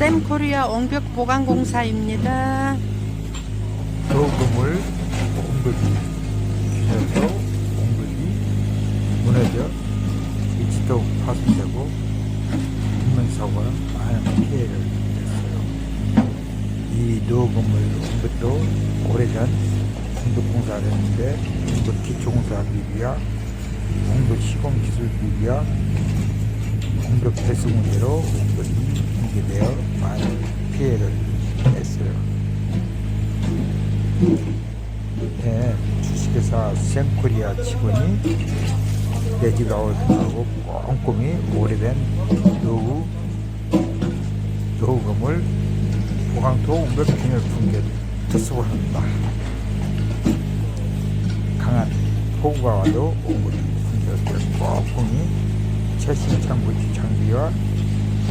샘코리아 옹벽 보강공사입니다. 도금을 옹벽이 기셔서 옹벽이 무너져 위치도 파손되고 인명사고는 많은 피해를 입었어요. 이 노건물 옹벽도 오래전 공덕공사를 했는데 옹벽 기초공사 비비와 옹벽 시공기술 비비와 옹벽 배수 문제로 이 붕괴되어 많은 피해를 했어요. 네, 주식회사 생코리아 직원이 내집 아웃하고 꼼꼼히 오래된 노후 노후금을 보강토 붕괴 특수를 합니다. 강한 폭우가 와도 옹벽 붕괴를 꼼꼼히 최신 장비 장비와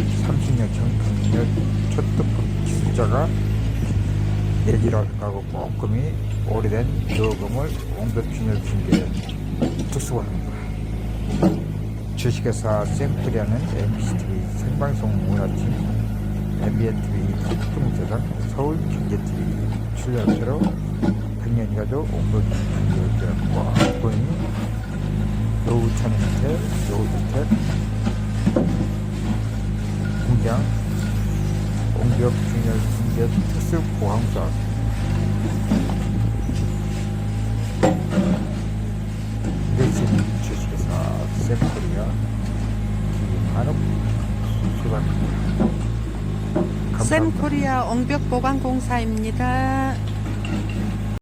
30년 경력 초특급 기술자가 내지라고 꼼꼼히 오래된 요금을 옹벽균열 붕괴 특수를 합니다. 주식회사 샘플이라는 MBCTV 생방송 문화팀 MBNTV 특종재단 서울경제TV 출연자로 100년이 가도 옹벽균열 꼼꼼히 노후차림태 노후 주택 옹벽균열 붕괴 특수 보항사 내신 주식회사 샘플이야 한옥. 감사합니다. 샘코리아 옹벽 보강공사입니다.